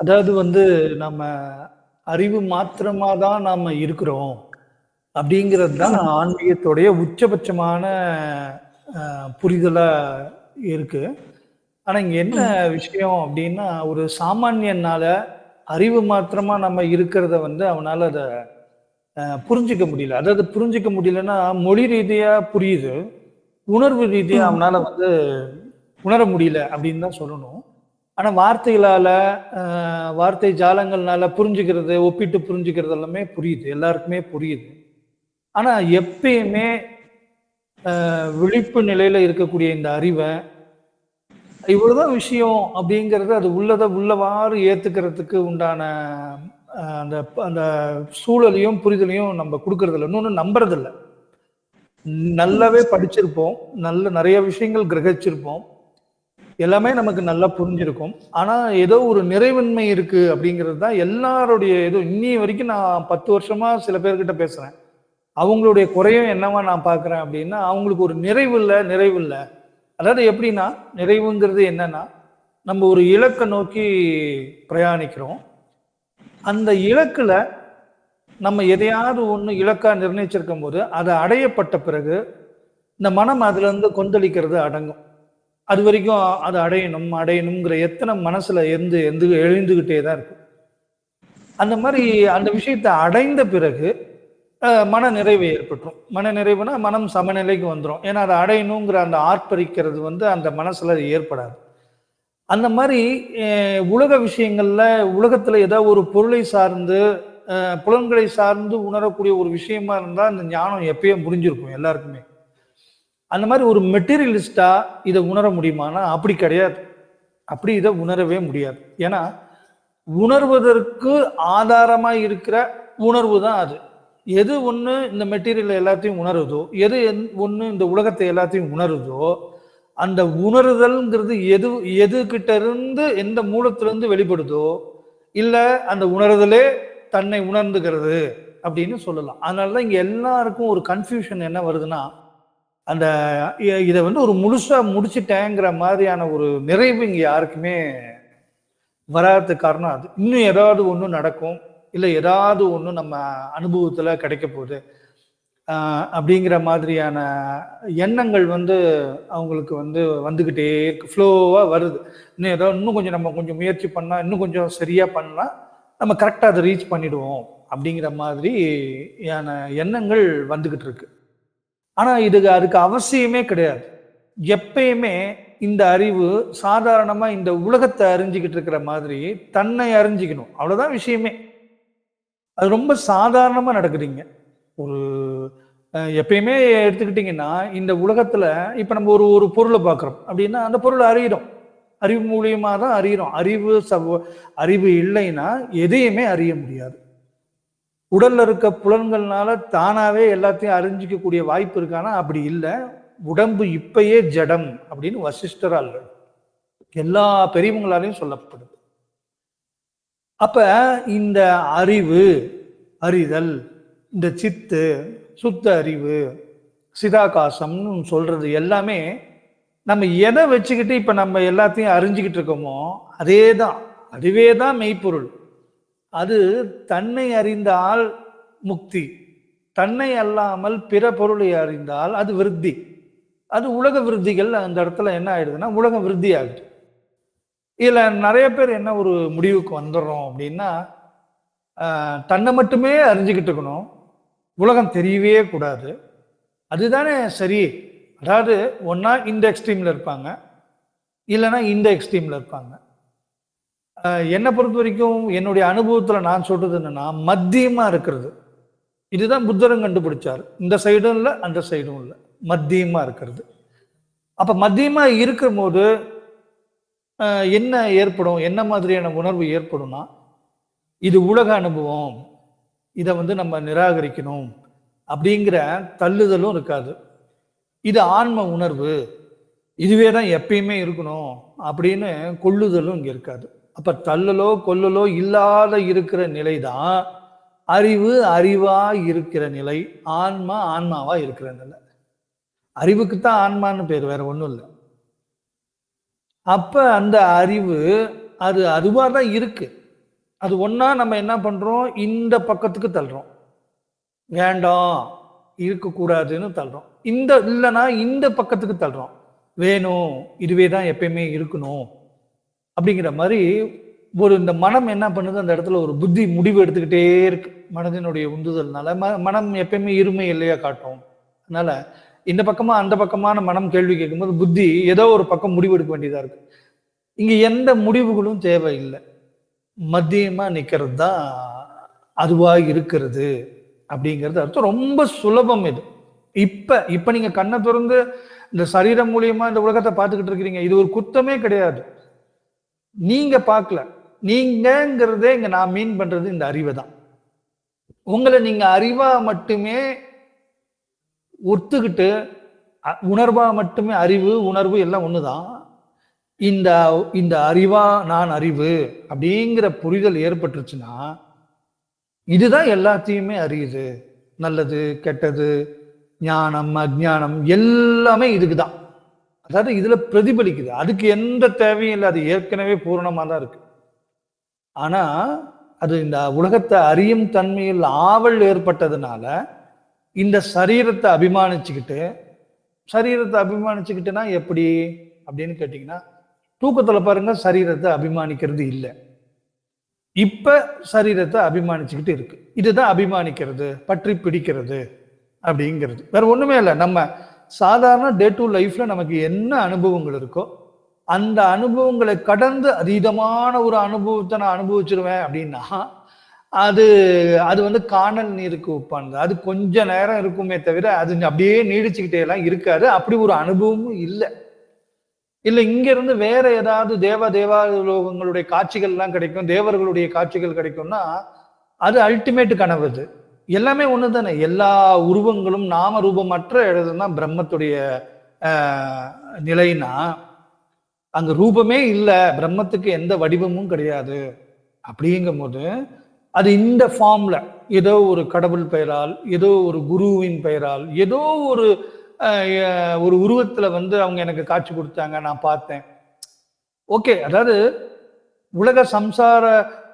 அதாவது வந்து நம்ம அறிவு மாத்திரமா தான் நாம இருக்கிறோம் அப்படிங்கிறது தான் ஆன்மீகத்துடைய உச்சபட்சமான புரிதலா இருக்கு. ஆனா இங்க என்ன விஷயம் அப்படின்னா ஒரு சாமானியனால அறிவு மாத்திரமா நம்ம இருக்கிறத வந்து அவனால அதை புரிஞ்சுக்க முடியல. அதாவது புரிஞ்சுக்க முடியலன்னா மொழி ரீதியா புரியுது உணர்வு ரீதியா அவனால வந்து உணர முடியல அப்படின்னு தான் சொல்லணும். ஆனால் வார்த்தைகளால் வார்த்தை ஜாலங்கள்னால புரிஞ்சுக்கிறது ஒப்பிட்டு புரிஞ்சுக்கிறது எல்லாமே புரியுது. எல்லாருக்குமே புரியுது. ஆனால் எப்பயுமே விழிப்பு நிலையில் இருக்கக்கூடிய இந்த அறிவை இவ்வளோதான் விஷயம் அப்படிங்கிறது அது உள்ளதை உள்ளவாறு ஏற்றுக்கிறதுக்கு உண்டான அந்த அந்த சூழலையும் புரிதலையும் நம்ம கொடுக்கறதில்ல. இன்னொன்று நம்புறதில்ல. நல்லாவே படிச்சிருப்போம். நல்ல நிறைய விஷயங்கள் கிரகிச்சிருப்போம். எல்லாமே நமக்கு நல்லா புரிஞ்சிருக்கும். ஆனா ஏதோ ஒரு நிறைவின்மை இருக்கு அப்படிங்கிறது தான் எல்லாருடைய ஏதோ இன்னி வரைக்கும் நான் பத்து வருஷமா சில பேர்கிட்ட பேசுறேன். அவங்களுடைய குறையும் என்னவா நான் பார்க்குறேன் அப்படின்னா அவங்களுக்கு ஒரு நிறைவு இல்லை நிறைவு இல்லை. அதாவது எப்படின்னா நிறைவுங்கிறது என்னன்னா நம்ம ஒரு இலக்கை நோக்கி பிரயாணிக்கிறோம். அந்த இலக்கில் நம்ம எதையாவது ஒன்று இலக்காக நிர்ணயிச்சிருக்கும் போது அதை அடையப்பட்ட பிறகு இந்த மனம் அதுலேருந்து கொந்தளிக்கிறது அடங்கும். அது வரைக்கும் அது அடையணும் அடையணுங்கிற எத்தனை மனசுல இருந்து எந்த எழுந்துகிட்டே தான் இருக்கு அந்த மாதிரி அந்த விஷயத்தை அடைந்த பிறகு மன நிறைவு ஏற்பட்டுரும். மன நிறைவுனா மனம் சமநிலைக்கு வந்துடும் ஏன்னா அதை அடையணுங்கிற அந்த ஆர்ப்பரிக்கிறது வந்து அந்த மனசுல ஏற்படாது. அந்த மாதிரி உலக விஷயங்கள்ல உலகத்துல ஏதாவது ஒரு பொருளை சார்ந்து புலன்களை சார்ந்து உணரக்கூடிய ஒரு விஷயமா இருந்தால் அந்த ஞானம் எப்பயும் புரிஞ்சிருக்கும் எல்லாருக்குமே. அந்த மாதிரி ஒரு மெட்டீரியலிஸ்டா இதை உணர முடியுமானா அப்படி கிடையாது. அப்படி இதை உணரவே முடியாது. ஏன்னா உணர்வதற்கு ஆதாரமாக இருக்கிற உணர்வு தான் அது. எது ஒன்று இந்த மெட்டீரியல் எல்லாத்தையும் உணருதோ எது என்- ஒன்று இந்த உலகத்தை எல்லாத்தையும் உணருதோ அந்த உணருதல்ங்கிறது எது எது கிட்ட இருந்து எந்த மூலத்திலிருந்து வெளிப்படுதோ இல்லை அந்த உணருதலே தன்னை உணர்ந்துகிறது அப்படின்னு சொல்லலாம். அதனாலதான் இங்கே எல்லாருக்கும் ஒரு கன்ஃபியூஷன் என்ன வருதுன்னா அந்த இதை வந்து ஒரு முழுசாக முடிச்சுட்டேங்கிற மாதிரியான ஒரு நிறைவு இங்கே யாருக்குமே வராததுக்கு காரணம் அது. இன்னும் ஏதாவது ஒன்று நடக்கும் இல்லை ஏதாவது ஒன்று நம்ம அனுபவத்தில் கிடைக்க போகுது. அப்படிங்கிற மாதிரியான எண்ணங்கள் வந்து அவங்களுக்கு வந்து வந்துக்கிட்டே இருக்கு. வருது. இன்னும் ஏதோ இன்னும் கொஞ்சம் நம்ம கொஞ்சம் முயற்சி பண்ணால் இன்னும் கொஞ்சம் சரியாக பண்ணால் நம்ம கரெக்டாக அதை ரீச் பண்ணிடுவோம். அப்படிங்கிற மாதிரியான எண்ணங்கள் வந்துக்கிட்டு இருக்கு. ஆனால் இதுக்கு அதுக்கு அவசியமே கிடையாது. எப்பயுமே இந்த அறிவு சாதாரணமாக இந்த உலகத்தை அறிஞ்சுக்கிட்டு இருக்கிற மாதிரி தன்னை அறிஞ்சிக்கணும். அவ்வளோதான் விஷயமே. அது ரொம்ப சாதாரணமாக நடக்குதுங்க. ஒரு எப்பயுமே எடுத்துக்கிட்டிங்கன்னா இந்த உலகத்தில் இப்போ நம்ம ஒரு ஒரு பொருளை பார்க்குறோம். அப்படின்னா அந்த பொருளை அறியிறோம். அறிவு மூலியமாக தான் அறியிறோம். அறிவு சவ அறிவு இல்லைன்னா எதையுமே அறிய முடியாது. உடல்ல இருக்க புலன்கள்னால தானாவே எல்லாத்தையும் அறிஞ்சிக்கக்கூடிய வாய்ப்பு இருக்கானா அப்படி இல்லை. உடம்பு இப்பயே ஜடம் அப்படின்னு வசிஷ்டரால் எல்லா பெரியவங்களாலையும் சொல்லப்படுது. அப்ப இந்த அறிவு அறிதல் இந்த சித்து சுத்த அறிவு சிதாகாசம்னு சொல்றது எல்லாமே நம்ம எதை வச்சுக்கிட்டு இப்போ நம்ம எல்லாத்தையும் அறிஞ்சிக்கிட்டு இருக்கோமோ அதே தான் அதுவே தான் மெய்ப்பொருள். அது தன்னை அறிந்தால் முக்தி தன்னை அல்லாமல் பிற பொருளை அறிந்தால் அது விருத்தி. அது உலக விருத்திகள் அந்த இடத்துல என்ன ஆயிடுதுன்னா உலக விருத்தி ஆகுது. இதில் நிறைய பேர் என்ன ஒரு முடிவுக்கு வந்துடுறோம் அப்படின்னா தன்னை மட்டுமே அறிஞ்சுக்கிட்டு இருக்கணும். உலகம் தெரியவே கூடாது. அதுதானே சரி. அதாவது ஒன்றா இந்த எக்ஸ்ட்ரீமில் இருப்பாங்க இல்லைன்னா இந்த எக்ஸ்ட்ரீமில் இருப்பாங்க. என்னை பொறுத்த வரைக்கும் என்னுடைய அனுபவத்தில் நான் சொல்றது என்னன்னா மத்தியமாக இருக்கிறது. இதுதான் புத்தரும் கண்டுபிடிச்சார். இந்த சைடும் இல்லை அந்த சைடும் இல்லை. மத்தியமாக இருக்கிறது. அப்போ மத்தியமாக இருக்கும் போது என்ன ஏற்படும்? என்ன மாதிரியான உணர்வு ஏற்படும்னா இது உலக அனுபவம். இதை வந்து நம்ம நிராகரிக்கணும். அப்படிங்கிற தள்ளுதலும் இருக்காது. இது ஆன்ம உணர்வு. இதுவே தான் எப்பயுமே இருக்கணும் அப்படின்னு கொள்ளுதலும் இங்கே இருக்காது. அப்ப தள்ளலோ கொல்லலோ இல்லாத இருக்கிற நிலை தான் அறிவு அறிவா இருக்கிற நிலை ஆன்மா ஆன்மாவா இருக்கிற நிலை. அறிவுக்கு தான் ஆன்மான்னு பேர் வேற ஒன்றும் இல்லை. அப்ப அந்த அறிவு அது அதுவாக தான் இருக்கு. அது ஒன்றா நம்ம என்ன பண்ணுறோம் இந்த பக்கத்துக்கு தள்ளுறோம். வேண்டாம் இருக்கக்கூடாதுன்னு தள்ளுறோம். இந்த இல்லைன்னா இந்த பக்கத்துக்கு தள்ளுறோம். வேணும் இதுவே தான் எப்பயுமே இருக்கணும். அப்படிங்கிற மாதிரி ஒரு இந்த மனம் என்ன பண்ணுது? அந்த இடத்துல ஒரு புத்தி முடிவு எடுத்துக்கிட்டே இருக்கு. மனதினுடைய உந்துதல்னால. ம மனம் எப்பயுமே இருமை இல்லையா காட்டும். அதனால இந்த பக்கமா அந்த பக்கமான மனம் கேள்வி கேட்கும்போது புத்தி ஏதோ ஒரு பக்கம் முடிவு எடுக்க வேண்டியதா இருக்கு. இங்க எந்த முடிவுகளும் தேவையில்லை. மத்தியமா நிக்கிறது தான் அதுவா இருக்கிறது அப்படிங்கிறது அர்த்தம். ரொம்ப சுலபம் இது. இப்ப இப்ப நீங்க கண்ணை திறந்து இந்த சரீரம் மூலியமா இந்த உலகத்தை பார்த்துக்கிட்டு இருக்கிறீங்க. இது ஒரு குத்தமே கிடையாது. நீங்க பார்க்கல. நீங்கிறதே இங்க நான் மீன் பண்றது இந்த அறிவை தான். உங்களை நீங்க அறிவா மட்டுமே ஒத்துக்கிட்டு அ- உணர்வா மட்டுமே அறிவு உணர்வு எல்லாம் ஒண்ணுதான். இந்த இந்த அறிவா நான் அறிவு அப்படிங்கிற புரிதல் ஏற்பட்டுருச்சுன்னா இதுதான் எல்லாத்தையுமே அறியுது. நல்லது கெட்டது ஞானம் அஜ்ஞானம் எல்லாமே இதுக்கு தான் அதாவது இதுல பிரதிபலிக்குது. அதுக்கு எந்த தேவையும் இல்லை. அது ஏற்கனவே பூரணமா தான் இருக்கு. ஆனா அது இந்த உலகத்தை அறியும் தன்மையில் ஆவல் ஏற்பட்டதுனால இந்த சரீரத்தை அபிமானிச்சுக்கிட்டு சரீரத்தை அபிமானிச்சுக்கிட்டுனா எப்படி அப்படின்னு கேட்டிங்கன்னா தூக்கத்தில் பாருங்க சரீரத்தை அபிமானிக்கிறது இல்லை. இப்ப சரீரத்தை அபிமானிச்சுக்கிட்டு இருக்கு. இதுதான் அபிமானிக்கிறது பற்றி பிடிக்கிறது அப்படிங்கிறது. வேற ஒண்ணுமே இல்லை. நம்ம சாதாரண டே டு லைஃப்ல நமக்கு என்ன அனுபவங்கள் இருக்கோ அந்த அனுபவங்களை கடந்து அதீதமான ஒரு அனுபவத்தை நான் அனுபவிச்சிருவேன் அப்படின்னா அது அது வந்து காணல் நீருக்கு உப்பானது அது கொஞ்ச நேரம் இருக்குமே தவிர அது அப்படியே நீடிச்சுக்கிட்டே எல்லாம் இருக்காது. அப்படி ஒரு அனுபவமும் இல்லை. இல்லை இங்கிருந்து வேற ஏதாவது தேவ தேவாலோகங்களுடைய காட்சிகள்லாம் கிடைக்கும் தேவர்களுடைய காட்சிகள் கிடைக்கும்னா அது அல்டிமேட் கனவு அது. எல்லாமே ஒன்று தானே எல்லா உருவங்களும் நாம ரூபமற்ற இடத்துல தான் பிரம்மத்துடைய நிலைனா அங்க ரூபமே இல்லை பிரம்மத்துக்கு எந்த வடிவமும் கிடையாது. அப்படிங்கும்போது அது இந்த ஃபார்ம்ல ஏதோ ஒரு கடவுள் பெயரால் ஏதோ ஒரு குருவின் பெயரால் ஏதோ ஒரு ஒரு உருவத்துல வந்து அவங்க எனக்கு காட்சி கொடுத்தாங்க நான் பார்த்தேன். ஓகே அதாவது உலக சம்சார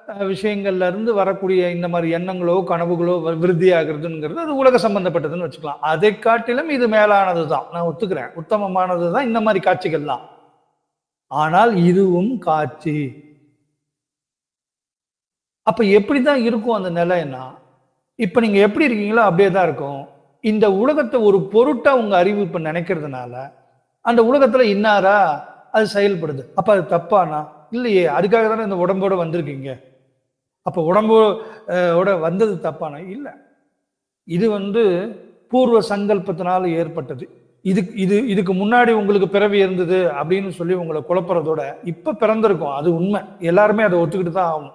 விஷயங்கள்ல இருந்து வரக்கூடிய இந்த மாதிரி எண்ணங்களோ கனவுகளோ வ- விருத்தி அது உலக சம்பந்தப்பட்டதுன்னு வச்சுக்கலாம். அதை காட்டிலும் இது மேலானது தான் நான் ஒத்துக்கிறேன். உத்தமமானது தான் இந்த மாதிரி காட்சிகள்லாம். ஆனால் இதுவும் காட்சி. அப்ப எப்படிதான் இருக்கும் அந்த நிலைன்னா இப்ப நீங்க எப்படி இருக்கீங்களோ அப்படியே தான் இருக்கும். இந்த உலகத்தை ஒரு பொருட்டா உங்க அறிவு இப்ப நினைக்கிறதுனால அந்த உலகத்துல இன்னாரா? அது செயல்படுது. அப்ப அது தப்பானா? இல்லையே. அதுக்காக தானே இந்த உடம்போட வந்திருக்கீங்க? அப்போ உடம்பு ஓட வந்தது தப்பான இல்லை. இது வந்து பூர்வ சங்கல்பத்தினால ஏற்பட்டது. இதுக்கு இது இதுக்கு முன்னாடி உங்களுக்கு பிறவி இருந்தது அப்படின்னு சொல்லி உங்களை குழப்புறதோட இப்போ பிறந்திருக்கும். அது உண்மை. எல்லாருமே அதை ஒத்துக்கிட்டு தான் ஆகும்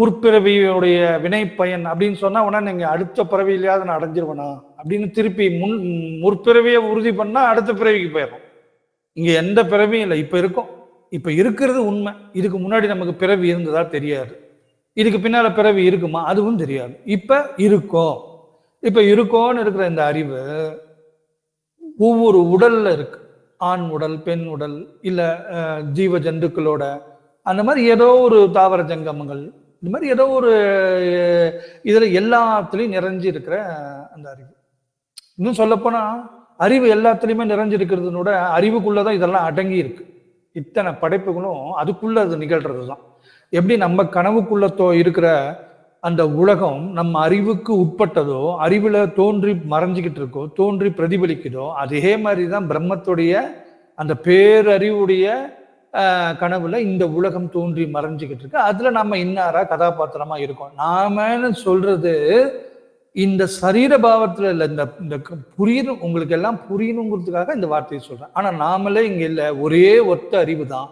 முற்பிறவியுடைய வினை பயன் அப்படின்னு சொன்னால் உடனே நீங்கள் அடுத்த பிறவியிலையாவது நான் அடைஞ்சிருவேனா அப்படின்னு திருப்பி முன் முற்பிறவியை உறுதி பண்ணால் அடுத்த பிறவிக்கு போயிடும் இங்கே எந்த பிறவியும் இல்லை. இப்போ இருக்கும். இப்போ இருக்கிறது உண்மை. இதுக்கு முன்னாடி நமக்கு பிறவி இருந்ததா தெரியாது. இதுக்கு பின்னால் பிறவி இருக்குமா? அதுவும் தெரியாது. இப்போ இருக்கும் இப்போ இருக்கோன்னு இருக்கிற இந்த அறிவு ஒவ்வொரு உடலில் இருக்கு. ஆண் உடல் பெண் உடல் இல்லை ஜீவ ஜந்துக்களோட. அந்த மாதிரி ஏதோ ஒரு தாவர ஜங்கமங்கள். இந்த மாதிரி ஏதோ ஒரு இதில் எல்லாத்துலேயும் எல்லாத்துலயும் நிறைஞ்சு இருக்கிற அந்த அறிவு. இன்னும் சொல்லப்போனா அறிவு எல்லாத்துலேயுமே நிறைஞ்சிருக்கிறதுனோட அறிவுக்குள்ளே தான் இதெல்லாம் அடங்கி இருக்கு. இத்தனை படைப்புகளும் அதுக்குள்ளே அது நிகழ்கிறது தான் எப்படி நம்ம கனவுக்குள்ள தோ இருக்கிற அந்த உலகம் நம்ம அறிவுக்கு உட்பட்டதோ அறிவில் தோன்றி மறைஞ்சிக்கிட்டு இருக்கோ தோன்றி பிரதிபலிக்குதோ அதே மாதிரி தான் பிரம்மத்துடைய அந்த பேரறிவுடைய கனவுல இந்த உலகம் தோன்றி மறைஞ்சுக்கிட்டு இருக்கு அதுல நம்ம இன்னாரா கதாபாத்திரமா இருக்கோம்? நாமன்னு சொல்றது இந்த சரீர பாவத்துல இல்லை இந்த இந்த புரியணும் உங்களுக்கு எல்லாம் புரியணுங்கிறதுக்காக இந்த வார்த்தையை சொல்றேன். ஆனா நாமளே இங்க இல்லை ஒரே ஒத்த அறிவு தான்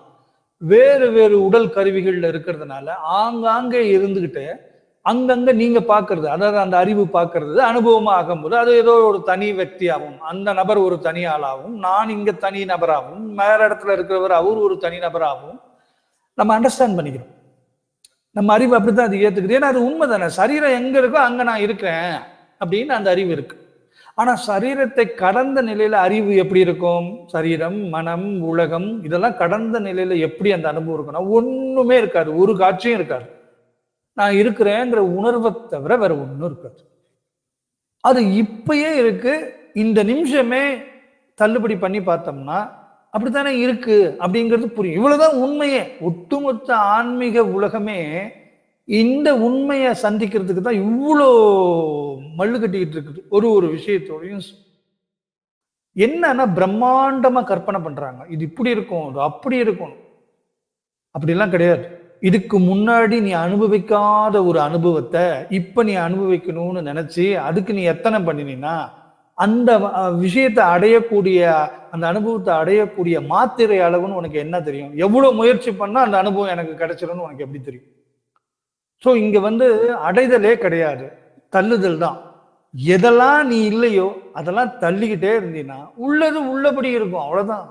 வேறு வேறு உடல் கருவிகள்ல இருக்கிறதுனால ஆங்காங்கே இருந்துகிட்டு அங்கங்க நீங்க பாக்குறது அதாவது அந்த அறிவு பாக்குறது அனுபவமா ஆகும்போது அது ஏதோ ஒரு தனி வெற்றியாகும். அந்த நபர் ஒரு தனி ஆளாகவும் நான் இங்க தனி நபராகவும் வேற இடத்துல இருக்கிறவர் அவர் ஒரு தனி நபராகவும் நம்ம அண்டர்ஸ்டாண்ட் பண்ணிக்கிறோம். நம்ம அறிவு அப்படித்தான் அது ஏத்துக்குது. ஏன்னா அது உண்மை தானே சரீரம் எங்க இருக்கோ அங்க நான் இருக்கிறேன் அப்படின்னு அந்த அறிவு இருக்கு. ஆனா சரீரத்தை கடந்த நிலையில அறிவு எப்படி இருக்கும்? சரீரம் மனம் உலகம் இதெல்லாம் கடந்த நிலையில எப்படி அந்த அனுபவம் இருக்கும்னா ஒண்ணுமே இருக்காது. ஒரு காட்சியும் இருக்காது. நான் இருக்கிறேங்கிற உணர்வை தவிர வேற ஒன்றும் இருக்காது. அது இப்பயே இருக்கு. இந்த நிமிஷமே தள்ளுபடி பண்ணி பார்த்தோம்னா அப்படித்தானே இருக்கு? அப்படிங்கிறது புரியும். இவ்வளவுதான் உண்மையே. ஒட்டுமொத்த ஆன்மீக உலகமே இந்த உண்மையை சந்திக்கிறதுக்கு தான் இவ்வளோ மல்லு கட்டிக்கிட்டு இருக்குது. ஒரு ஒரு விஷயத்தோடையும் என்னன்னா பிரம்மாண்டமா கற்பனை பண்றாங்க. இது இப்படி இருக்கும் இது அப்படி இருக்கும். அப்படிலாம் கிடையாது. இதுக்கு முன்னாடி நீ அனுபவிக்காத ஒரு அனுபவத்தை இப்ப நீ அனுபவிக்கணும்னு நினைச்சு அதுக்கு நீ எத்தனை பண்ணினா அந்த விஷயத்தை அடையக்கூடிய அந்த அனுபவத்தை அடையக்கூடிய மாத்திரை அளவுன்னு உனக்கு என்ன தெரியும்? எவ்வளவு முயற்சி பண்ணா அந்த அனுபவம் எனக்கு கிடைச்சிடும்னு உனக்கு எப்படி தெரியும்? ஸோ இங்கே வந்து அடைதலே கிடையாது. தள்ளுதல் தான். எதெல்லாம் நீ இல்லையோ அதெல்லாம் தள்ளிக்கிட்டே இருந்தீன்னா உள்ளது உள்ளபடி இருக்கும். அவ்வளோதான்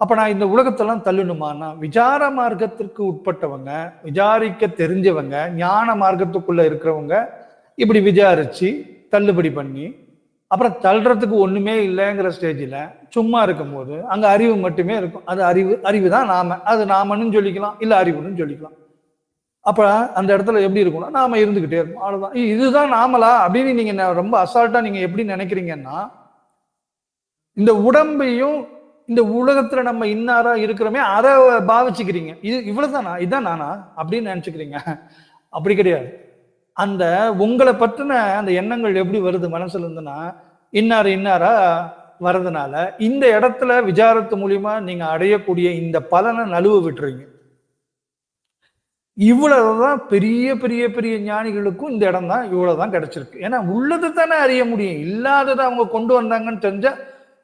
அப்போ நான் இந்த உலகத்தெல்லாம் தள்ளணுமானா விசார மார்க்கத்திற்கு உட்பட்டவங்க விசாரிக்க தெரிஞ்சவங்க ஞான மார்க்கத்துக்குள்ளே இருக்கிறவங்க இப்படி விசாரித்து தள்ளுபடி பண்ணி அப்புறம் தள்ளுறதுக்கு ஒன்றுமே இல்லைங்கிற ஸ்டேஜில் சும்மா இருக்கும்போது அங்கே அறிவு மட்டுமே இருக்கும். அது அறிவு அறிவு தான் நாம. அது நாமன்னு சொல்லிக்கலாம் இல்லை அறிவுன்னு சொல்லிக்கலாம். அப்போ அந்த இடத்துல எப்படி இருக்கும்னா நாம இருந்துகிட்டே இருக்கும் அவ்வளோதான் இதுதான் நாமளா அப்படின்னு நீங்க ரொம்ப அசால்ட்டா நீங்க எப்படி நினைக்கிறீங்கன்னா இந்த உடம்பையும் இந்த உலகத்துல நம்ம இன்னாரா இருக்கிறோமே அதை பாவிச்சுக்கிறீங்க. இது இவ்வளவுதானா? இதுதான் நானா? அப்படின்னு நினைச்சுக்கிறீங்க. அப்படி கிடையாது. அந்த உங்களை பற்றின அந்த எண்ணங்கள் எப்படி வருது மனசுல இருந்துன்னா இன்னார் இன்னாரா வர்றதுனால இந்த இடத்துல விசாரத்து மூலியமா நீங்க அடையக்கூடிய இந்த பலனை நழுவ விட்டுறீங்க. இவ்வளவுதான் பெரிய பெரிய பெரிய ஞானிகளுக்கும் இந்த இடம் தான் இவ்வளவுதான் கிடைச்சிருக்கு. ஏன்னா உள்ளது தானே அறிய முடியும். இல்லாததை அவங்க கொண்டு வந்தாங்கன்னு தெரிஞ்சா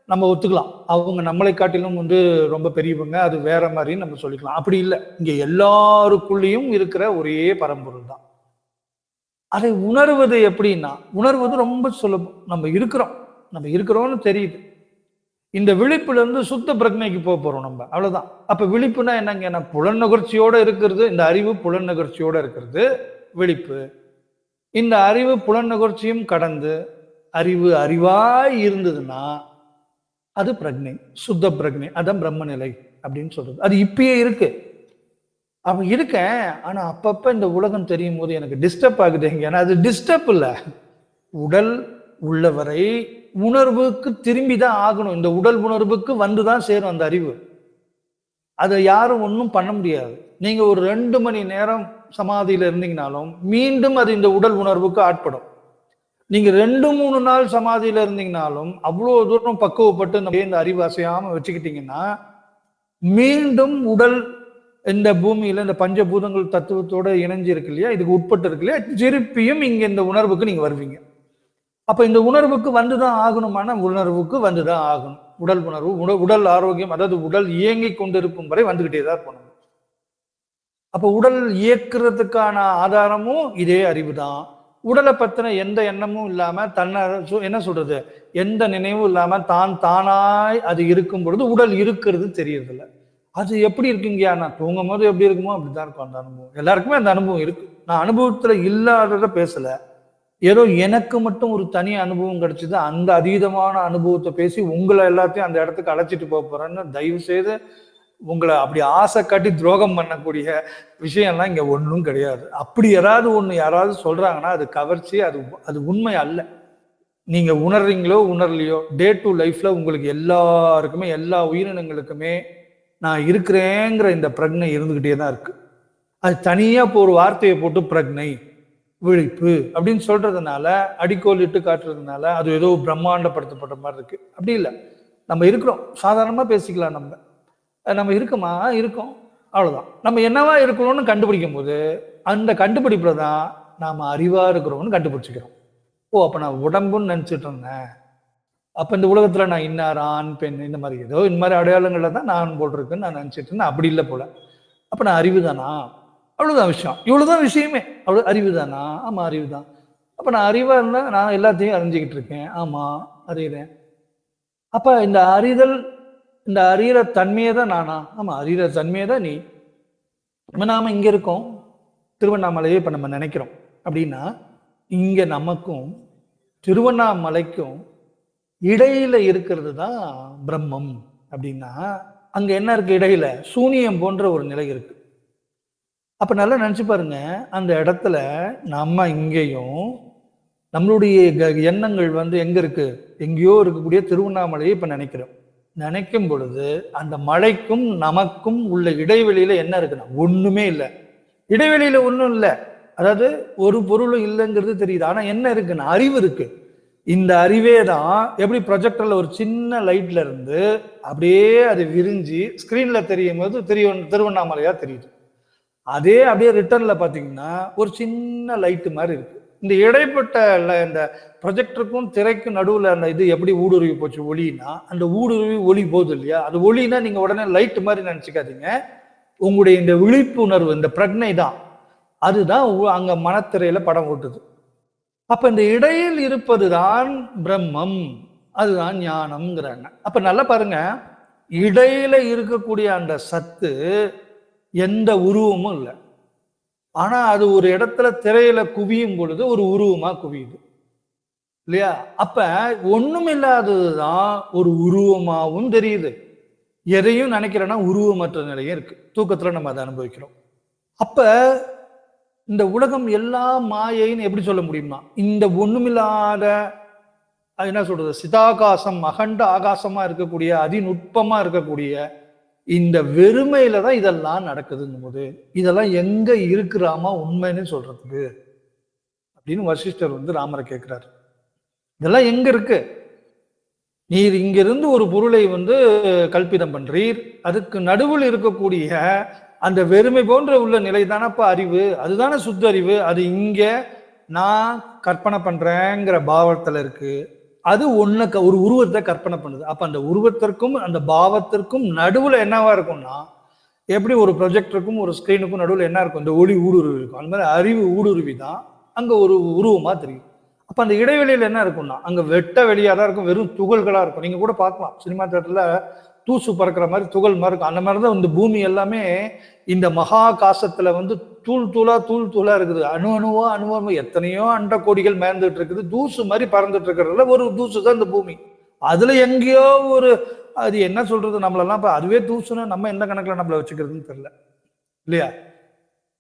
நம்ம ஒத்துக்கலாம். அவங்க நம்மளை காட்டிலும் வந்து ரொம்ப பெரியவங்க அது வேற மாதிரி நம்ம சொல்லிக்கலாம். அப்படி இல்லை. இங்க எல்லாருக்குள்ளேயும் இருக்கிற ஒரே பரம்பொருள் தான். அதை உணர்வது எப்படின்னா உணர்வது ரொம்ப சுலபம். நம்ம இருக்கிறோம். நம்ம இருக்கிறோம்னு தெரியுது. இந்த விழிப்புலேருந்து சுத்த பிரக்னைக்கு போக போகிறோம் நம்ம. அவ்வளோதான் அப்போ விழிப்புனா என்னங்க? நான் புலன் நுகர்ச்சியோடு இருக்கிறது இந்த அறிவு புலன் நுகர்ச்சியோடு இருக்கிறது விழிப்பு. இந்த அறிவு புலன் நுகர்ச்சியும் கடந்து அறிவு அறிவாய் இருந்ததுன்னா அது பிரக்னை சுத்த பிரக்னை அதான் பிரம்ம நிலை அப்படின்னு சொல்றது. அது இப்பயே இருக்கு. அவன் இருக்கேன் ஆனால் அப்பப்போ இந்த உலகம் தெரியும் போது எனக்கு டிஸ்டர்ப் ஆகுது ஏன்னா அது டிஸ்டர்ப் இல்லை. உடல் உள்ளவரை உணர்வுக்கு திரும்பி தான் ஆகணும். இந்த உடல் உணர்வுக்கு வந்து தான் சேரும் அந்த அறிவு. அதை யாரும் ஒன்றும் பண்ண முடியாது. நீங்கள் ஒரு ரெண்டு மணி நேரம் சமாதியில் இருந்தீங்கனாலும் மீண்டும் அது இந்த உடல் உணர்வுக்கு ஆட்படும். நீங்கள் ரெண்டு மூணு நாள் சமாதியில் இருந்தீங்கனாலும் அவ்வளோ தூரம் பக்குவப்பட்டு இந்த இந்த அறிவு அசையாமல் வச்சுக்கிட்டீங்கன்னா மீண்டும் உடல் இந்த பூமியில் இந்த பஞ்சபூதங்கள் தத்துவத்தோடு இணைஞ்சு இருக்கு இல்லையா? இதுக்கு உட்பட்டு இருக்கு இல்லையா? திருப்பியும் இங்கே இந்த உணர்வுக்கு நீங்கள் வருவீங்க. அப்போ இந்த உணர்வுக்கு வந்து தான் ஆகணுமான உணர்வுக்கு வந்து தான் ஆகணும். உடல் உணர்வு உட- உடல் ஆரோக்கியம் அதாவது உடல் இயங்கி கொண்டிருக்கும் வரை வந்துகிட்டே தான் இருக்கணும். அப்போ உடல் இயக்குறதுக்கான ஆதாரமும் இதே அறிவு தான். உடலை பற்றின எந்த எண்ணமும் இல்லாமல் தன்னை சு- என்ன சொல்றது? எந்த நினைவும் இல்லாமல் தான் தானாய் அது இருக்கும் பொழுது உடல் இருக்கிறது தெரியறதில்ல. அது எப்படி இருக்குங்கயா நான் தூங்கும் போது எப்படி இருக்குமோ அப்படி தான் இருக்கும் அந்த அனுபவம். எல்லாருக்குமே அந்த அனுபவம் இருக்கு. நான் அனுபவத்தில் இல்லாததை பேசலை. ஏதோ எனக்கு மட்டும் ஒரு தனி அனுபவம் கிடைச்சது. அந்த அதீதமான அனுபவத்தை பேசி உங்களை எல்லாத்தையும் அந்த இடத்துக்கு அழைச்சிட்டு போக போறேன்னு தயவு செய்து உங்களை அப்படி ஆசை காட்டி துரோகம் பண்ணக்கூடிய விஷயம்லாம் இங்கே ஒன்றும் கிடையாது. அப்படி யாராவது ஒன்று யாராவது சொல்கிறாங்கன்னா அது கவர்ச்சி அது அது உண்மை அல்ல. நீங்கள் உணர்றீங்களோ உணரலையோ டே டு லைஃப்பில் உங்களுக்கு எல்லாருக்குமே எல்லா உயிரினங்களுக்குமே நான் இருக்கிறேங்கிற இந்த பிரக்னை இருந்துக்கிட்டே தான் இருக்குது அது தனியாக இப்போ ஒரு வார்த்தையை போட்டு பிரக்னை. விழிப்பு அப்படின்னு சொல்றதுனால அடிக்கோல் இட்டு காட்டுறதுனால அது ஏதோ பிரம்மாண்டப்படுத்தப்பட்ட மாதிரி இருக்கு. அப்படி இல்லை. நம்ம இருக்கிறோம். சாதாரணமாக பேசிக்கலாம் நம்ம. நம்ம இருக்கோமா? இருக்கோம். அவ்வளோதான் நம்ம என்னவா இருக்கிறோம்னு கண்டுபிடிக்கும் போது அந்த கண்டுபிடிப்புல தான் நாம் அறிவாக இருக்கிறோம்னு கண்டுபிடிச்சிக்கிறோம். ஓ அப்போ நான் உடம்புன்னு நினச்சிட்டு இருந்தேன். அப்போ இந்த உலகத்தில் நான் இன்னார் ஆண் பெண் இந்த மாதிரி ஏதோ இந்த மாதிரி அடையாளங்களில் தான் நான் போட்டிருக்குன்னு நான் நினச்சிட்டு இருந்தேன். அப்படி இல்லை போல. அப்போ நான் அறிவு தானா அவ்வளோதான் விஷயம். இவ்வளோதான் விஷயமே. அவ்வளோ அறிவு தானா ஆமாம் அறிவு தான் அப்போ நான் அறிவாக இருந்தால் நான் எல்லாத்தையும் அறிஞ்சிக்கிட்டு இருக்கேன். ஆமாம் அறிகிறேன் அப்போ இந்த அறிதல் இந்த அறிகிற தன்மையை தான் நானா? ஆமாம் அறிகிற தன்மையை தான் நீ. இப்போ நாம் இங்கே இருக்கோம். திருவண்ணாமலையே இப்போ நம்ம நினைக்கிறோம். அப்படின்னா இங்கே நமக்கும் திருவண்ணாமலைக்கும் இடையில இருக்கிறது தான் பிரம்மம். அப்படின்னா அங்கே என்ன இருக்கு இடையில? சூனியம் போன்ற ஒரு நிலை இருக்கு. அப்போ நல்லா நினச்சி பாருங்க. அந்த இடத்துல நம்ம இங்கேயும் நம்மளுடைய க- எண்ணங்கள் வந்து எங்க இருக்கு? எங்கேயோ இருக்கக்கூடிய திருவண்ணாமலையை இப்போ நினைக்கிறோம். நினைக்கும் பொழுது அந்த மலைக்கும் நமக்கும் உள்ள இடைவெளியில என்ன இருக்குன்னா ஒண்ணுமே இல்லை. இடைவெளியில ஒன்றும் இல்லை. அதாவது ஒரு பொருளும் இல்லைங்கிறது தெரியுது. ஆனால் என்ன இருக்குன்னா அறிவு இருக்கு. இந்த அறிவே தான் எப்படி ப்ரொஜெக்டரில் ஒரு சின்ன லைட்ல இருந்து அப்படியே அது விரிஞ்சு ஸ்கிரீன்ல தெரியும் போது தெரியும் திருவண்ணாமலையா தெரியுது. அதே அப்படியே ரிட்டர்னில் பார்த்தீங்கன்னா ஒரு சின்ன லைட்டு மாதிரி இருக்கு. இந்த இடைப்பட்ட இந்த ப்ரொஜெக்டருக்கும் திரைக்கும் நடுவில் அந்த இது எப்படி ஊடுருவி போச்சு ஒளினா அந்த ஊடுருவி ஒளி போகுது இல்லையா? அது ஒளினா நீங்கள் உடனே லைட் மாதிரி நினச்சிக்காதீங்க. உங்களுடைய இந்த விழிப்புணர்வு இந்த பிரக்னை தான். அதுதான் அங்கே மனத்திரையில் படம் ஓட்டுது. அப்போ இந்த இடையில் இருப்பது தான் பிரம்மம் அதுதான் ஞானம்ங்கிறாங்க. அப்போ நல்லா பாருங்க. இடையில இருக்கக்கூடிய அந்த சத்து எந்த உருவமும் இல்லை. ஆனா அது ஒரு இடத்துல திரையில குவியும் பொழுது ஒரு உருவமா குவியுது. இல்லையா? அப்ப ஒண்ணுமில்லாததுதான் ஒரு உருவமாகவும் தெரியுது. எதையும் நினைக்கிறேன்னா உருவமற்ற நிலையும் இருக்கு. தூக்கத்துல நம்ம அதை அனுபவிக்கிறோம். அப்ப இந்த உலகம் எல்லா மாயைன்னு எப்படி சொல்ல முடியுமா இந்த ஒண்ணுமில்லாத அது என்ன சொல்றது சிதாகாசம் அகண்ட ஆகாசமா இருக்கக்கூடிய அதிநுட்பமா இருக்கக்கூடிய இந்த வெறுமையில தான் இதெல்லாம் நடக்குதுங்கும் போது இதெல்லாம் எங்க இருக்கிறாமா உண்மைன்னு சொல்றதுக்கு அப்படின்னு வசிஷ்டர் வந்து ராமரை கேட்கிறாரு இதெல்லாம் எங்க இருக்கு? நீர் இங்கிருந்து ஒரு பொருளை வந்து கல்பிதம் பண்றீர். அதுக்கு நடுவில் இருக்கக்கூடிய அந்த வெறுமை போன்ற உள்ள நிலை தானப்பா அறிவு? அதுதானே சுத்த அறிவு? அது இங்க நான் கற்பனை பண்றேங்கிற பாவத்துல இருக்கு. அது ஒன்று க- ஒரு உருவத்தை கற்பனை பண்ணுது. அப்ப அந்த உருவத்திற்கும் அந்த பாவத்திற்கும் நடுவுல என்னவா இருக்கும்னா எப்படி ஒரு ப்ரொஜெக்டருக்கும் ஒரு ஸ்க்ரீனுக்கும் நடுவில் என்ன இருக்கும்? இந்த ஒளி ஊடுருவி இருக்கும். அந்த மாதிரி அறிவு ஊடுருவி தான் அங்கே ஒரு உருவமாக தெரியும். அப்போ அந்த இடைவெளியில் என்ன இருக்கும்னா அங்கே வெட்ட வெளியாக தான் இருக்கும். வெறும் துகள்களாக இருக்கும். நீங்கள் கூட பார்க்கலாம். சினிமா தேட்டரில் தூசு பறக்கிற மாதிரி துகள் மாதிரி இருக்கும். அந்த மாதிரி தான் இந்த பூமி எல்லாமே இந்த மகா காசத்துல வந்து தூள் தூளா தூள் தூளா இருக்குது. அணு அணுவா அணுவா எத்தனையோ அண்ட கோடிகள் மேர்ந்துட்டு இருக்குது. தூசு மாதிரி பறந்துட்டு இருக்கிறதுல ஒரு தூசு தான் இந்த பூமி. அதுல எங்கேயோ ஒரு அது என்ன சொல்றது? நம்மளெல்லாம் இப்போ அதுவே தூசுன்னு நம்ம எந்த கணக்குல நம்மள வச்சுக்கிறதுன்னு தெரியல. இல்லையா?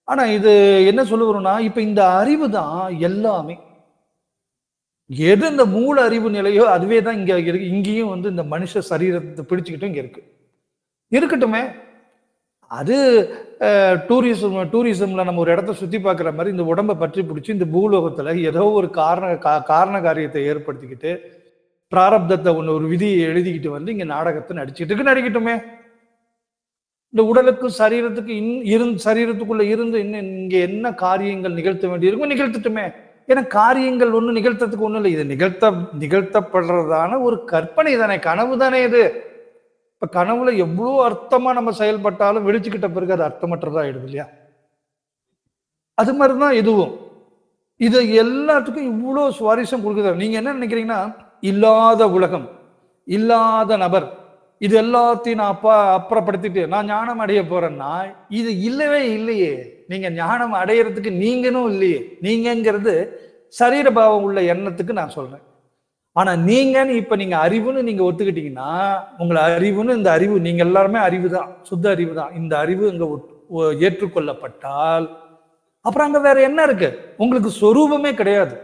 ஆனா இது என்ன சொல்லுவோம்னா இப்போ இப்ப இந்த அறிவு தான் எல்லாமே எது இந்த மூல அறிவு நிலையோ அதுவே தான் இங்க இருக்கு. இங்கேயும் வந்து இந்த மனுஷ சரீரத்தை பிடிச்சுக்கிட்டும் இங்க இருக்கு. இருக்கட்டுமே. அது டூரிசம் டூரிசம்ல நம்ம ஒரு இடத்த சுத்தி பார்க்குற மாதிரி இந்த உடம்பை பற்றி பிடிச்சி இந்த பூலோகத்துல ஏதோ ஒரு காரண கா- காரண காரியத்தை ஏற்படுத்திக்கிட்டு பிராரப்தத்தை ஒன்று ஒரு விதியை எழுதிக்கிட்டு வந்து இங்க நாடகத்தை நடிச்சுட்டு இருக்கு. நடிக்கட்டுமே. இந்த உடலுக்கு சரீரத்துக்கு இன் இருந்து சரீரத்துக்குள்ள இருந்து இன்னும் இங்க என்ன காரியங்கள் நிகழ்த்த வேண்டியிருக்கும் நிகழ்த்தட்டுமே. ஏன்னா காரியங்கள் ஒன்றும் நிகழ்த்தத்துக்கு ஒன்றும் இல்லை. இது நிகழ்த்த நிகழ்த்தப்படுறதான ஒரு கற்பனை தானே. கனவு தானே இது. இப்போ கனவுல எவ்வளோ அர்த்தமாக நம்ம செயல்பட்டாலும் விழிச்சுக்கிட்ட பிறகு அது அர்த்தமற்றதா ஆயிடுது இல்லையா? அது மாதிரி தான் இதுவும். இது எல்லாத்துக்கும் இவ்வளோ சுவாரஸ்யம் கொடுக்குது. நீங்கள் என்ன நினைக்கிறீங்கன்னா இல்லாத உலகம் இல்லாத நபர் இது எல்லாத்தையும் நான் அப்பா அப்புறப்படுத்திட்டு நான் ஞானம் அடைய போறேன்னா இது இல்லவே இல்லையே. நீங்க ஞானம் அடையறதுக்கு நீங்களும் இல்லையே. நீங்கங்கிறது சரீரபாவம் உள்ள எண்ணத்துக்கு நான் சொல்றேன். ஆனா நீங்கன்னு இப்ப நீங்க அறிவுன்னு நீங்க ஒத்துக்கிட்டீங்கன்னா உங்களை அறிவுன்னு இந்த அறிவு நீங்க எல்லாருமே அறிவு தான் சுத்த அறிவு தான் இந்த அறிவு இங்க ஏற்றுக்கொள்ளப்பட்டால் அப்புறம் அங்க வேற என்ன இருக்கு? உங்களுக்கு சொரூபமே கிடையாது.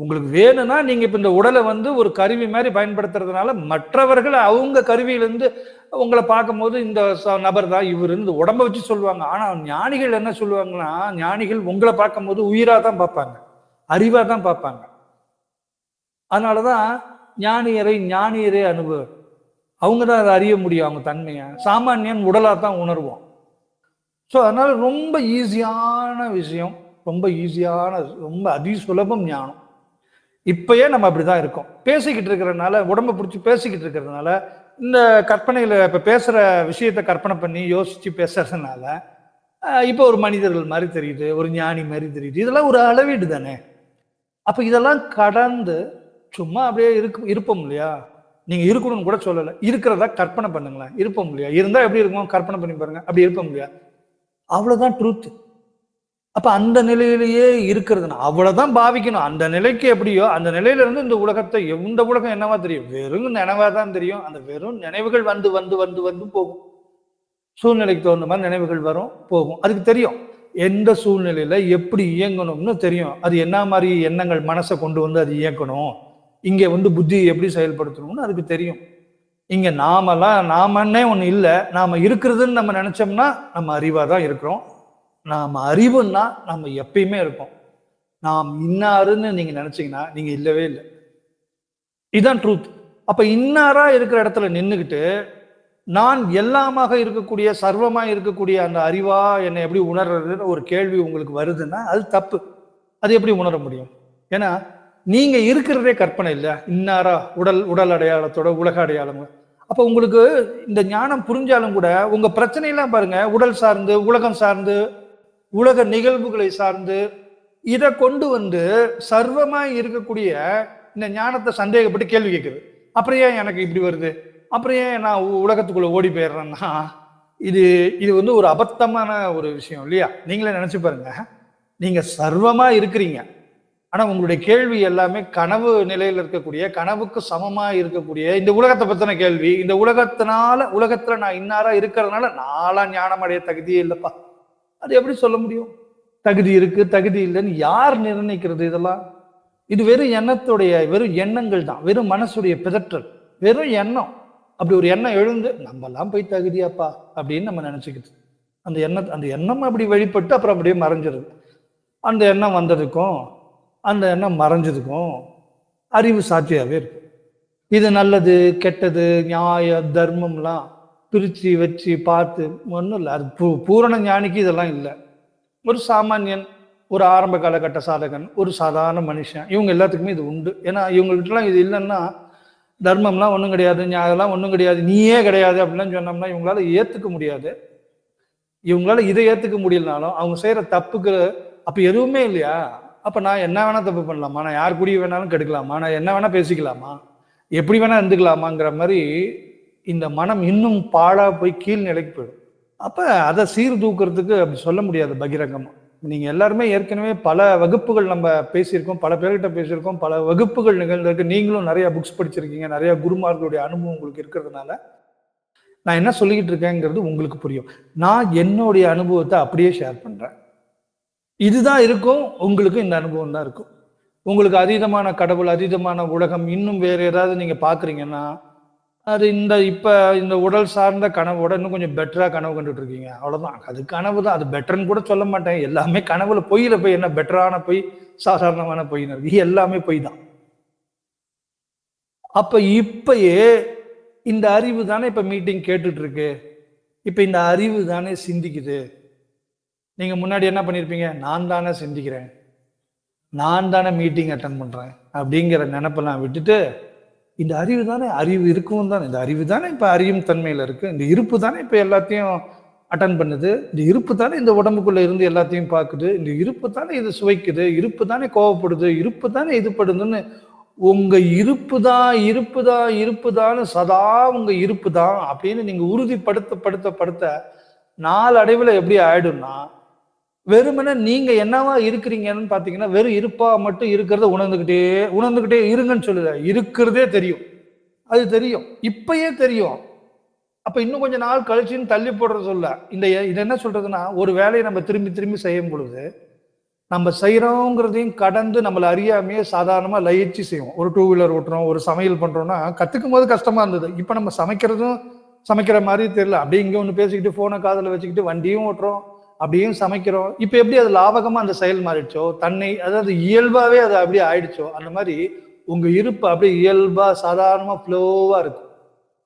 உங்களுக்கு வேணும்னா நீங்க இப்ப இந்த உடலை வந்து ஒரு கருவி மாதிரி பயன்படுத்துறதுனால மற்றவர்கள் அவங்க கருவியிலிருந்து உங்களை பார்க்கும்போது இந்த ச- நபர் தான் இவர் இந்த உடம்ப வச்சு சொல்லுவாங்க. ஆனா ஞானிகள் என்ன சொல்லுவாங்கன்னா ஞானிகள் உங்களை பார்க்கும்போது உயிரா தான் பார்ப்பாங்க. அறிவா தான் பார்ப்பாங்க. அதனாலதான் ஞானியரை ஞானியரே அனுபவம் அவங்க தான் அதை அறிய முடியும் அவங்க தன்மையை. சாமானியன் உடலா தான் உணர்வோம். ஸோ அதனால ரொம்ப ஈஸியான விஷயம் ரொம்ப ஈஸியான ரொம்ப அதிசுலபம் ஞானம். இப்பயே நம்ம அப்படிதான் இருக்கோம். பேசிக்கிட்டு இருக்கிறதுனால உடம்ப பிடிச்சி பேசிக்கிட்டு இருக்கிறதுனால இந்த கற்பனையில் இப்போ பேசுகிற விஷயத்தை கற்பனை பண்ணி யோசித்து பேசுறதுனால இப்போ ஒரு மனிதர்கள் மாதிரி தெரியுது ஒரு ஞானி மாதிரி தெரியுது. இதெல்லாம் ஒரு அளவீடு தானே? அப்போ இதெல்லாம் கடந்து சும்மா அப்படியே இருக்கு இருப்போம் இல்லையா? நீங்கள் இருக்கணும்னு கூட சொல்லலை. இருக்கிறதா கற்பனை பண்ணுங்களேன். இருப்போம் இல்லையா? இருந்தால் எப்படி இருக்கும் கற்பனை பண்ணி பாருங்க. அப்படி இருப்போம் இல்லையா? அவ்வளோதான் ட்ரூத் அப்ப அந்த நிலையிலேயே இருக்கிறதுனா அவ்வளவுதான் பாவிக்கணும். அந்த நிலைக்கு எப்படியோ அந்த நிலையில இருந்து இந்த உலகத்தை எந்த உலகம் என்னவா தெரியும்? வெறும் நினைவா தான் தெரியும். அந்த வெறும் நினைவுகள் வந்து வந்து வந்து வந்து போகும். சூழ்நிலைக்கு தகுந்த மாதிரி நினைவுகள் வரும் போகும். அதுக்கு தெரியும். எந்த சூழ்நிலையில எப்படி இயங்கணும்னு தெரியும். அது என்ன மாதிரி எண்ணங்கள் மனசை கொண்டு வந்து அது இயக்கணும். இங்க வந்து புத்தியை எப்படி செயல்படுத்தணும்னு அதுக்கு தெரியும். இங்க நாமெல்லாம் நாமன்னே ஒன்று இல்லை. நாம இருக்கிறதுன்னு நம்ம நினைச்சோம்னா நம்ம அறிவா தான் இருக்கிறோம். நாம் அறிவுன்னா நம்ம எப்பயுமே இருக்கோம் நாம் இன்னாருன்னு நீங்கள் நினச்சிங்கன்னா நீங்கள் இல்லவே இல்லை. இதுதான் ட்ரூத் அப்போ இன்னாராக இருக்கிற இடத்துல நின்றுக்கிட்டு நான் எல்லாமாக இருக்கக்கூடிய சர்வமாக இருக்கக்கூடிய அந்த அறிவா என்னை எப்படி உணர்றதுன்னு ஒரு கேள்வி உங்களுக்கு வருதுன்னா அது தப்பு. அது எப்படி உணர முடியும்? ஏன்னா நீங்கள் இருக்கிறதே கற்பனை இல்லை. இன்னாரா? உடல் உடல் அடையாளத்தோட உலக அடையாளம். அப்போ உங்களுக்கு இந்த ஞானம் புரிஞ்சாலும் கூட உங்கள் பிரச்சனையெல்லாம் பாருங்கள் உடல் சார்ந்து உலகம் சார்ந்து உலக நிகழ்வுகளை சார்ந்து இதை கொண்டு வந்து சர்வமாக இருக்கக்கூடிய இந்த ஞானத்தை சந்தேகப்பட்டு கேள்வி கேட்குது. அப்புறம் ஏன் எனக்கு இப்படி வருது? அப்புறம் ஏன் நான் உ- உலகத்துக்குள்ள ஓடி போயிடுறேன்னா இது இது வந்து ஒரு அபத்தமான ஒரு விஷயம் இல்லையா? நீங்களே நினச்சி பாருங்க. நீங்கள் சர்வமாக இருக்கிறீங்க. ஆனால் உங்களுடைய கேள்வி எல்லாமே கனவு நிலையில் இருக்கக்கூடிய கனவுக்கு சமமாக இருக்கக்கூடிய இந்த உலகத்தை பற்றின கேள்வி இந்த உலகத்தினால உலகத்தில் நான் இன்னாராக இருக்கிறதுனால நாளாக ஞானம் அடைய தகுதியே இல்லைப்பா. அது எப்படி சொல்ல முடியும்? தகுதி இருக்கு தகுதி இல்லைன்னு யார் நிர்ணயிக்கிறது இதெல்லாம்? இது வெறும் எண்ணத்துடைய வெறும் எண்ணங்கள் தான் வெறும் மனசுடைய பிதற்றல் வெறும் எண்ணம். அப்படி ஒரு எண்ணம் எழுந்து நம்மலாம் போய் தகுதியாப்பா அப்படின்னு நம்ம நினச்சிக்கிட்டு. அந்த எண்ணம் அந்த எண்ணம் அப்படி வெளிப்பட்டு அப்புறம் அப்படியே மறைஞ்சிருது. அந்த எண்ணம் வந்ததுக்கும் அந்த எண்ணம் மறைஞ்சதுக்கும் அறிவு சாட்சியாகவே இருக்கும் இது நல்லது கெட்டது நியாய தர்மம்லாம் பிரித்து வச்சு பார்த்து ஒன்றும் இல்லை. அது பூ பூரண ஞானிக்கு இதெல்லாம் இல்லை. ஒரு சாமானியன் ஒரு ஆரம்ப காலகட்ட சாதகன் ஒரு சாதாரண மனுஷன். இவங்க எல்லாத்துக்குமே இது உண்டு. ஏன்னா இவங்கள்ட்டலாம் இது இல்லைன்னா தர்மம்லாம் ஒன்றும் கிடையாது நியாயம்லாம் ஒன்றும் கிடையாது நீயே கிடையாது அப்படிலாம் சொன்னோம்னா இவங்களால ஏற்றுக்க முடியாது. இவங்களால இதை ஏற்றுக்க முடியலனாலும் அவங்க செய்கிற தப்புக்கு அப்போ எதுவுமே இல்லையா? அப்போ நான் என்ன வேணால் தப்பு பண்ணலாமா? நான் யார் கூடிய வேணாலும் கெடுக்கலாமா? நான் என்ன வேணால் பேசிக்கலாமா? எப்படி வேணால் இருந்துக்கலாமாங்கிற மாதிரி இந்த மனம் இன்னும் பாழா போய் கீழ் நிலைக்கு போயிடும். அப்போ அதை சீர்தூக்கிறதுக்கு அப்படி சொல்ல முடியாது பகிரங்கமாக நீங்கள் எல்லாருமே ஏற்கனவே பல வகுப்புகள் நம்ம பேசியிருக்கோம் பல பேர்கிட்ட பேசியிருக்கோம் பல வகுப்புகள் நிகழ்ந்திருக்கு. நீங்களும் நிறைய புக்ஸ் படிச்சிருக்கீங்க நிறைய குருமார்களுடைய அனுபவம் உங்களுக்கு இருக்கிறதுனால. நான் என்ன சொல்லிக்கிட்டு இருக்கேங்கிறது உங்களுக்கு புரியும். நான் என்னுடைய அனுபவத்தை அப்படியே ஷேர் பண்ணுறேன் இதுதான் இருக்கும் உங்களுக்கு இந்த அனுபவம் தான் இருக்கும். உங்களுக்கு அதீதமான கடவுள் அதீதமான உலகம் இன்னும் வேறு ஏதாவது நீங்கள் பார்க்குறீங்கன்னா அது இந்த இப்போ இந்த உடல் சார்ந்த கனவோட இன்னும் கொஞ்சம் பெட்டராக கனவு கண்டுட்டு இருக்கீங்க அவ்வளோதான் அது கனவு தான். அது பெட்டர்னு கூட சொல்ல மாட்டேன். எல்லாமே கனவுல பொய்யில போய் என்ன பெட்டரான பொய் சாதாரணமான பொய்னு இருக்கு. எல்லாமே பொய் தான். அப்போ இப்பயே இந்த அறிவு தானே இப்போ மீட்டிங் கேட்டுட்டு இருக்கு இப்போ இந்த அறிவு தானே சிந்திக்குது. நீங்கள் முன்னாடி என்ன பண்ணியிருப்பீங்க நான் தானே சிந்திக்கிறேன். நான் தானே மீட்டிங் அட்டன் பண்ணுறேன் அப்படிங்கிற நினப்பெல்லாம் விட்டுட்டு இந்த அறிவு தானே? அறிவு இருக்கும் தானே? இந்த அறிவு தானே இப்போ அறியும் தன்மையில் இருக்குது இந்த இருப்பு தானே இப்போ எல்லாத்தையும் அட்டன் பண்ணுது? இந்த இருப்பு தானே இந்த உடம்புக்குள்ளே இருந்து எல்லாத்தையும் பார்க்குது இந்த இருப்பு தானே இது சுவைக்குது? இருப்பு தானே கோவப்படுது? இருப்பு தானே இது படுதுன்னு இருப்பு தான் இருப்பு தான் இருப்பு தான் சதா உங்கள் இருப்பு தான் அப்படின்னு நீங்கள் உறுதிப்படுத்த படுத்த படுத்த நாளடைவுல எப்படி ஆயிடும்னா வெறுமனே நீங்க என்னவா இருக்கிறீங்கன்னு பாத்தீங்கன்னா வெறும் இருப்பா மட்டும் இருக்கிறத உணர்ந்துகிட்டே உணர்ந்துகிட்டே இருங்கன்னு சொல்லுத. இருக்கிறதே தெரியும். அது தெரியும். இப்பயே தெரியும். அப்ப இன்னும் கொஞ்ச நாள் கழிச்சுன்னு தள்ளி போடுறது சொல்ல. இந்த இது என்ன சொல்றதுன்னா ஒரு வேலையை நம்ம திரும்பி திரும்பி செய்யும் பொழுது நம்ம செய்யறோங்கிறதையும் கடந்து நம்மளை அறியாமையே சாதாரணமா லயிச்சு செய்வோம். ஒரு டூ வீலர் ஓட்டுறோம் ஒரு சமையல் பண்றோம்னா கத்துக்கும் போது கஷ்டமா இருந்தது. இப்ப நம்ம சமைக்கிறதும் சமைக்கிற மாதிரி தெரியல. அப்படியே இங்க ஒன்று பேசிக்கிட்டு போனை காதில் வச்சுக்கிட்டு வண்டியும் ஓட்டுறோம். அப்படியும் சமைக்கிறோம். இப்போ எப்படி அது லாபகமாக அந்த செயல் மாறிடுச்சோ தன்னை அதாவது இயல்பாகவே அது அப்படியே ஆயிடுச்சோ அந்த மாதிரி உங்கள் இருப்பு அப்படியே இயல்பாக சாதாரணமாக ஃப்ளோவாக இருக்கும்.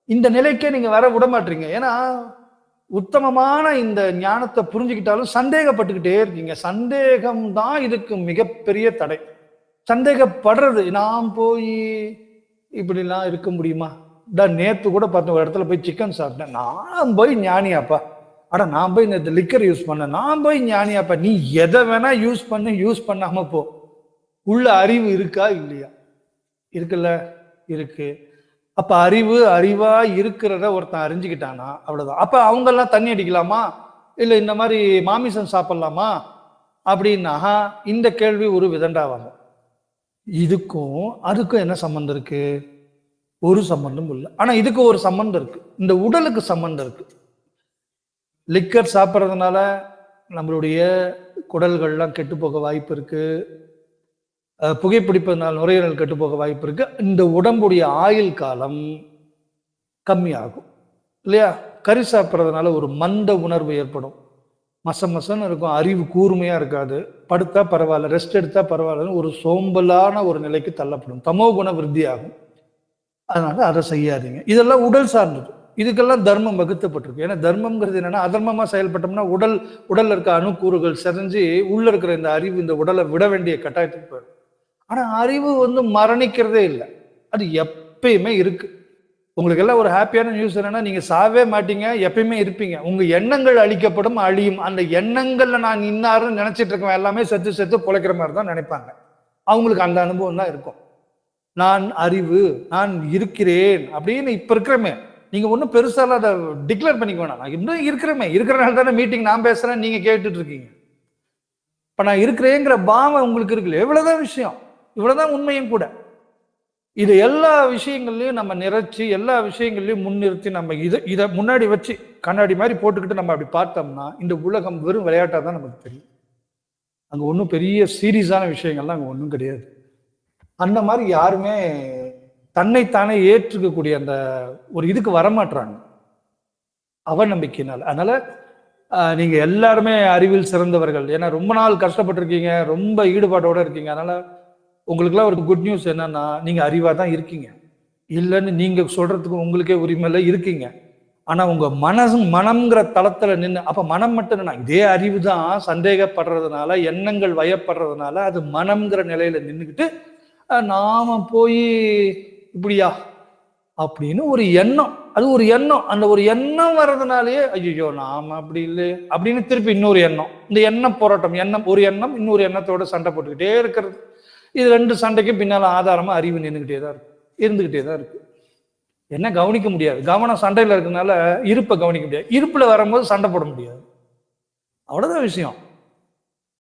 இந்த நிலைக்கே நீங்கள் வர விட மாட்டீங்க. ஏன்னா உத்தமமான இந்த ஞானத்தை புரிஞ்சுக்கிட்டாலும் சந்தேகப்பட்டுக்கிட்டே இருக்கீங்க. சந்தேகம் தான் இதுக்கு மிகப்பெரிய தடை. சந்தேகப்படுறது நான் போய் இப்படிலாம் இருக்க முடியுமா? டா நேற்று கூட பார்த்தேன் ஒரு இடத்துல போய் சிக்கன் சாப்பிட்டேன். நான் போய் ஞானியாப்பா. ஆனால் நான் போய் இந்த லிக்கர் யூஸ் பண்ண நான் போய் ஞானியாப்பா நீ எதை வேணா யூஸ் பண்ண யூஸ் பண்ணாம போ. உள்ள அறிவு இருக்கா இல்லையா? இருக்குல்ல? இருக்கு. அப்ப அறிவு அறிவா இருக்கிறத ஒருத்தன் அறிஞ்சுக்கிட்டானா? அவ்வளவுதான். அப்ப அவங்க எல்லாம் தண்ணி அடிக்கலாமா? இல்லை இந்த மாதிரி மாமிசம் சாப்பிடலாமா? அப்படின்னா இந்த கேள்வி ஒரு விதண்டாவாங்க. இதுக்கும் அதுக்கும் என்ன சம்மந்தம் இருக்கு? ஒரு சம்பந்தம் இல்லை. ஆனா இதுக்கு ஒரு சம்மந்தம் இருக்கு. இந்த உடலுக்கு சம்மந்தம் இருக்கு. லிக்கர் சாப்பிட்றதுனால நம்மளுடைய குடல்கள்லாம் கெட்டு போக வாய்ப்பு இருக்குது புகைப்பிடிப்பதனால் நுரையீரல் கெட்டு போக வாய்ப்பு இருக்குது இந்த உடம்புடைய ஆயுள் காலம் கம்மியாகும். இல்லையா? கறி சாப்பிட்றதுனால ஒரு மந்த உணர்வு ஏற்படும். மச மசன்னு இருக்கும். அறிவு கூர்மையாக இருக்காது. படுத்தா பரவாயில்ல ரெஸ்ட் எடுத்தால் பரவாயில்லன்னு ஒரு சோம்பலான ஒரு நிலைக்கு தள்ளப்படும். தமோ குண விருத்தி ஆகும் அதனால் அதை செய்யாதீங்க. இதெல்லாம் உடல் சார்ந்தது. இதுக்கெல்லாம் தர்மம் வகுத்தப்பட்டிருக்கு. ஏன்னா தர்மம்ங்கிறது என்னன்னா அதர்மமா செயல்பட்டோம்னா உடல் உடல்ல இருக்க அணுக்கூறுகள் செதஞ்சு உள்ள இருக்கிற இந்த அறிவு இந்த உடலை விட வேண்டிய கட்டாயத்துக்கு போயிடும். ஆனா அறிவு வந்து மரணிக்கிறதே இல்லை. அது எப்பயுமே இருக்கு. உங்களுக்கு எல்லாம் ஒரு ஹாப்பியான நியூஸ் என்னன்னா நீங்க சாவே மாட்டீங்க எப்பயுமே இருப்பீங்க. உங்க எண்ணங்கள் அழிக்கப்படும் அழியும். அந்த எண்ணங்கள்ல நான் இன்னாருன்னு நினைச்சிட்டு இருக்கேன் எல்லாமே செத்து செத்து பொழைக்கிற மாதிரி தான் நினைப்பாங்க. அவங்களுக்கு அந்த அனுபவம் தான் இருக்கும். நான் அறிவு நான் இருக்கிறேன் அப்படின்னு இப்ப இருக்கிறமே நீங்க ஒன்றும் பெருசாலாம் அதை டிக்ளேர் பண்ணிக்க வேணாம். நான் இன்னும் இருக்கிறமே. இருக்கிறனால தானே மீட்டிங் நான் பேசுறேன் நீங்க கேட்டுட்டு இருக்கீங்க. இப்ப நான் இருக்கிறேங்கிற பாவம் உங்களுக்கு இருக்குல்ல. எவ்வளவுதான் விஷயம். இவ்வளவுதான் உண்மையும் கூட. இது எல்லா விஷயங்கள்லையும் நம்ம நிறைச்சி எல்லா விஷயங்கள்லையும் முன்னிறுத்தி நம்ம இதை இதை முன்னாடி வச்சு கண்ணாடி மாதிரி போட்டுக்கிட்டு நம்ம அப்படி பார்த்தோம்னா இந்த உலகம் வெறும் விளையாட்டாக தான் நமக்கு தெரியும். அங்கே ஒன்றும் பெரிய சீரியஸான விஷயங்கள்லாம் அங்கே ஒன்றும் கிடையாது. அந்த மாதிரி யாருமே தன்னைத்தானே ஏற்றுக்கக்கூடிய அந்த ஒரு இதுக்கு வரமாட்றாங்க. அவநம்பிக்கையினால் அதனால நீங்க எல்லாருமே அறிவில் சிறந்தவர்கள். ஏன்னா ரொம்ப நாள் கஷ்டப்பட்டிருக்கீங்க ரொம்ப ஈடுபாடோட இருக்கீங்க. அதனால உங்களுக்குலாம் ஒரு குட் நியூஸ் என்னன்னா நீங்க அறிவா தான் இருக்கீங்க. இல்லைன்னு நீங்க சொல்றதுக்கு உங்களுக்கே உரிமையில இருக்கீங்க. ஆனா உங்க மனசு மனம்ங்கிற தளத்துல நின்று அப்ப மனம் மட்டும் என்ன இதே அறிவு தான் சந்தேகப்படுறதுனால எண்ணங்கள் வயப்படுறதுனால அது மனம்ங்கிற நிலையில நின்றுக்கிட்டு நாம போய் இப்படியா? அப்படின்னு ஒரு எண்ணம். அது ஒரு எண்ணம். அந்த ஒரு எண்ணம் வர்றதுனாலயே ஐயோ நாம அப்படி இல்லை அப்படின்னு திருப்பி இன்னொரு எண்ணம். இந்த எண்ணம் போராட்டம் எண்ணம் ஒரு எண்ணம் இன்னொரு எண்ணத்தோட சண்டை போட்டுக்கிட்டே இருக்கிறது. இது ரெண்டு சண்டைக்கு பின்னால ஆதாரமா அறிவு நின்றுக்கிட்டே தான் இருக்கு. இருந்துகிட்டே தான் இருக்கு. என்ன கவனிக்க முடியாது. கவனம் சண்டையில இருக்கிறதுனால இருப்பை கவனிக்க முடியாது. இருப்புல வரும்போது சண்டை போட முடியாது. அவ்வளவுதான் விஷயம்.